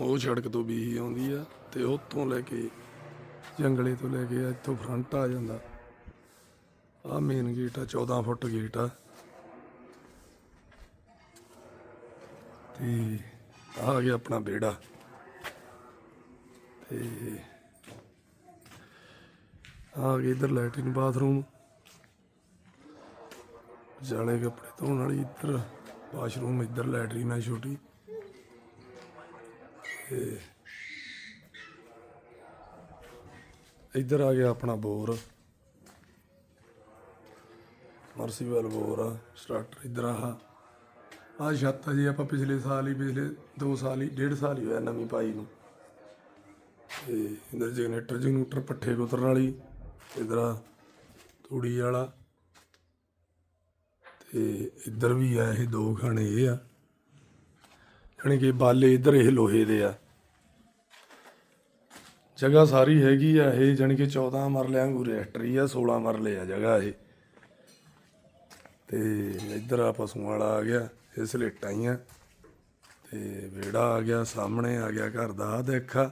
ਉਹ ਸੜਕ ਤੋਂ ਬੀਹੀ ਆਉਂਦੀ ਆ ਤੇ ਉੱਥੋਂ ਲੈ ਕੇ ਜੰਗਲੇ ਤੋਂ ਲੈ ਕੇ ਇੱਥੋਂ ਫਰੰਟ ਆ ਜਾਂਦਾ। ਆ ਮੇਨ ਗੇਟ ਆ 14 ਫੁੱਟ ਗੇਟ ਆ। ਤੇ ਆ ਗਿਆ ਆਪਣਾ ਵਿਹੜਾ। ਤੇ ਆ ਗਿਆ ਇਧਰ ਲੈਟਰਿਨ ਬਾਥਰੂਮ ਜਾਲੇ ਕੱਪੜੇ ਧੋਣ ਵਾਲੀ ਇੱਧਰ ਵਾਸ਼ਰੂਮ ਇੱਧਰ ਲੈਟਰੀਨ ਆ ਛੋਟੀ। ਤੇ ਇੱਧਰ ਆ ਗਿਆ ਆਪਣਾ ਬੋਰ। ਮਰਸੀਵਲ ਬੋਰ ਆ ਸਟਾਰਟਰ ਇੱਧਰ ਆ। ਆ ਛੱਤ ਆ ਜੀ, ਆਪਾਂ ਪਿਛਲੇ ਸਾਲ ਹੀ, ਪਿਛਲੇ 2 ਸਾਲ ਹੀ, ਡੇਢ ਸਾਲ ਹੀ ਹੋਇਆ ਨਵੀਂ ਪਾਈ ਨੂੰ। ਤੇ ਇੱਧਰ ਜਨਰੇਟਰ ਜਨਰੇਟਰ ਪੱਠੇ ਕੁਤਰਨ ਵਾਲੀ, ਇੱਧਰ ਆ, ਤੂੜੀ ਵਾਲਾ। ਤੇ ਇੱਧਰ ਵੀ ਆ, ਇਹ ਦੋ ਖਾਣੇ, ਇਹ ਆ। ਜਾਣੀ ਕਿ ਬਾਲੇ ਇੱਧਰ ਇਹ ਲੋਹੇ ਦੇ ਆ। ਜਗ੍ਹਾ ਸਾਰੀ ਹੈਗੀ ਆ ਇਹ ਜਾਣੀ ਕਿ 14 ਮਰਲਿਆਂ ਵਾਂਗੂ ਰੈਸਟਰੀ ਆ 16 ਮਰਲੇ ਆ ਜਗ੍ਹਾ ਇਹ। ਤੇ ਇੱਧਰ ਆ ਪਸ਼ੂਆਂ ਵਾਲਾ ਆ ਗਿਆ ਇਹ ਸਲੇਟਾਂ ਹੀ ਆ। ਤੇ ਵਿਹੜਾ ਆ ਗਿਆ ਸਾਹਮਣੇ ਆ ਗਿਆ ਘਰ ਦਾ ਆ ਦੇਖਾ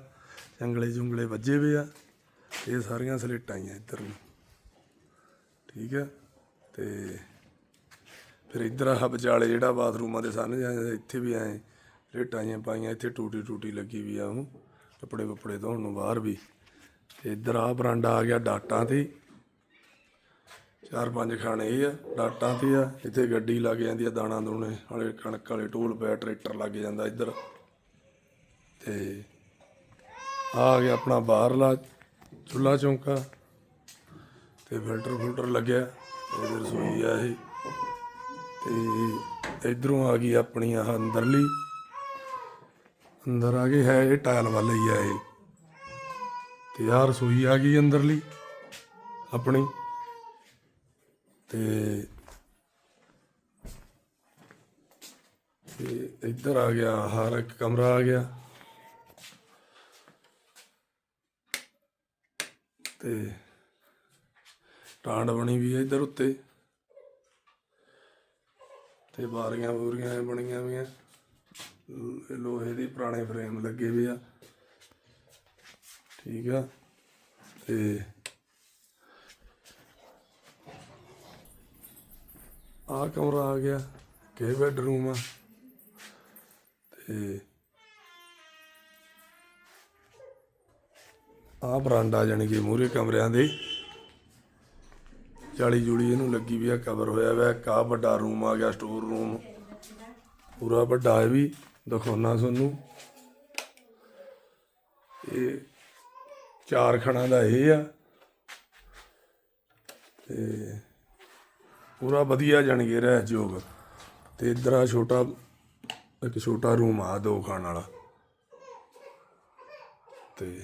ਜੰਗਲੇ ਜੁੰਗਲੇ ਵੱਜੇ ਵੇ ਆ। ਇਹ ਸਾਰੀਆਂ ਸਲੇਟਾਂ ਹੀ ਆ ਇੱਧਰ ਨੂੰ। ਠੀਕ ਆ? ਤੇ ਫਿਰ ਇੱਧਰ ਆ ਵਿਚਾਲੇ ਜਿਹੜਾ ਬਾਥਰੂਮਾਂ ਦੇ ਸਾਹਮਣੇ ਆ, ਇੱਥੇ ਵੀ ਐ ਰੇਟਾਂ ਜਿਹੀਆਂ ਪਾਈਆਂ, ਇੱਥੇ ਟੂਟੀ ਟੂਟੀ ਲੱਗੀ ਵੀ ਆ ਉਹ, ਕੱਪੜੇ ਕੱਪੜੇ ਧੋਣ ਨੂੰ ਬਾਹਰ ਵੀ। ਤੇ ਇੱਧਰ ਆ ਬਰਾਂਡਾ ਆ ਗਿਆ ਡਾਟਾਂ ਤੇ। ਚਾਰ ਪੰਜ ਖਾਣੇ ਇਹ ਆ, ਡਾਟਾਂ ਤੇ ਆ। ਇੱਥੇ ਗੱਡੀ ਲੱਗ ਜਾਂਦੀ ਆ, ਦਾਣਾ ਦੂਣੇ ਵਾਲੇ, ਕਣਕ ਵਾਲੇ ਟੂਲ ਪੈ ਟਰੈਕਟਰ ਲੱਗ ਜਾਂਦਾ ਇੱਧਰ। ਤੇ ਆ ਗਿਆ ਆਪਣਾ ਬਾਹਰਲਾ ਚੁੱਲਾ ਚੌਂਕਾ। ਤੇ ਫਿਲਟਰ ਫਿਲਟਰ ਲੱਗਿਆ ਇਹਦੇ ਰਸੋਈ ਆ ਇਹ। ਤੇ ਇਧਰੋਂ ਆ ਗਈ ਆਪਣੀ ਆਹ ਅੰਦਰਲੀ। ਅੰਦਰ ਆ ਗਈ, ਹੈ ਇਹ ਟਾਇਲ ਵਾਲਾ ਹੀ ਆ ਇਹ। ਤੇ ਆਹ ਰਸੋਈ ਆ ਗਈ ਅੰਦਰਲੀ, ਆਪਣੀ। ਤੇ ਤੇ ਇੱਧਰ ਆ ਗਿਆ ਹਰ ਇੱਕ ਕਮਰਾ ਆ ਗਿਆ। ਤੇ ਟਾਂਡ ਬਣੀ ਵੀ ਹੈ ਇੱਧਰ ਉੱਤੇ। ਤੇ ਬਾਰੀਆਂ ਬੂਰੀਆਂ ਬਣੀਆਂ ਵੀਆਂ ਲ- ਲੋਹੇ ਦੇ ਪੁਰਾਣੇ ਫਰੇਮ ਲੱਗੇ ਵੀ ਆ। ਠੀਕ ਆ। ਤੇ ਆ ਕਮਰਾ ਆ ਗਿਆ ਕੇ ਬੈਡਰੂਮ ਆ। ਤੇ ਆ ਬਰਾਂਡਾ ਜਾਣੀ ਕਿ ਮੂਰੇ ਕਮਰਿਆਂ ਦੇ। ਜਾਲੀ ਜੂਲੀ ਇਹਨੂੰ ਲੱਗੀ ਵੀ ਆ, ਕਵਰ ਹੋਇਆ ਵਾ। ਇੱਕ ਆਹ ਵੱਡਾ ਰੂਮ ਆ ਗਿਆ ਸਟੋਰ ਰੂਮ ਪੂਰਾ ਵੱਡਾ ਹੈ ਵੀ। ਦਿਖਾਉਣਾ ਤੁਹਾਨੂੰ। ਇਹ ਚਾਰ ਖਣਾ ਦਾ ਇਹ ਆ। ਤੇ ਪੂਰਾ ਵਧੀਆ ਜਾਣੀ ਕਿ ਰਹਿ ਜੋਗ ਤੇ ਇਧਰ ਆ ਛੋਟਾ, ਇੱਕ ਛੋਟਾ ਰੂਮ ਆ ਦੋ ਖਾਣ ਵਾਲਾ। ਤੇ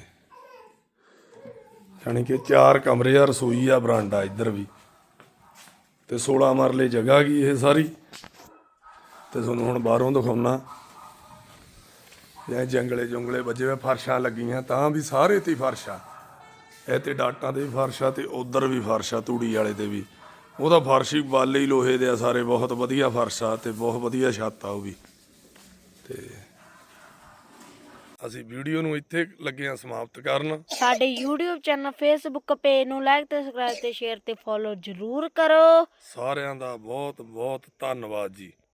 ਜਾਣੀ ਕਿ ਚਾਰ ਕਮਰੇ ਆ, ਰਸੋਈ ਆ, ਬਰਾਂਡਾ ਇੱਧਰ ਵੀ। ਤੇ 16 ਮਰਲੇ ਜਗ੍ਹਾ ਗਈ ਇਹ ਸਾਰੀ। ਤੇ ਤੁਹਾਨੂੰ ਹੁਣ ਬਾਹਰੋਂ ਦਿਖਾਉਣਾ। ਇਹ ਜੰਗਲੇ ਜੰਗਲੇ ਵੱਜੇ ਫਰਸ਼ਾਂ ਲੱਗੀਆਂ ਤਾਂ ਵੀ ਸਾਰੇ ਤੇ ਫਰਸ਼। ਇਹ ਤੇ ਡਾਟਾਂ ਦੇ ਵੀ ਫਰਸ਼ ਤੇ ਉਧਰ ਵੀ ਫਰਸ਼ ਤੂੜੀ ਵਾਲੇ ਤੇ ਵੀ। ਉਹਦਾ ਫਰਸ਼ ਹੀ ਬਾਲੇ ਹੀ ਲੋਹੇ ਦੇ ਆ ਸਾਰੇ ਬਹੁਤ ਵਧੀਆ ਫਰਸ਼ ਤੇ ਬਹੁਤ ਵਧੀਆ ਛੱਤ ਆ ਉਹ ਵੀ। ਤੇ ਅਸੀਂ ਵੀਡੀਓ ਨੂੰ ਇੱਥੇ ਲੱਗੇ ਆ ਸਮਾਪਤ ਕਰਨ। ਸਾਡੇ YouTube ਚੈਨਲ Facebook ਪੇਜ ਨੂੰ ਲਾਈਕ ਤੇ ਸਬਸਕ੍ਰਾਈਬ ਤੇ ਸ਼ੇਅਰ ਤੇ ਫੋਲੋ ਜ਼ਰੂਰ ਕਰੋ। ਸਾਰਿਆਂ ਦਾ ਬਹੁਤ ਬਹੁਤ ਧੰਨਵਾਦ ਜੀ।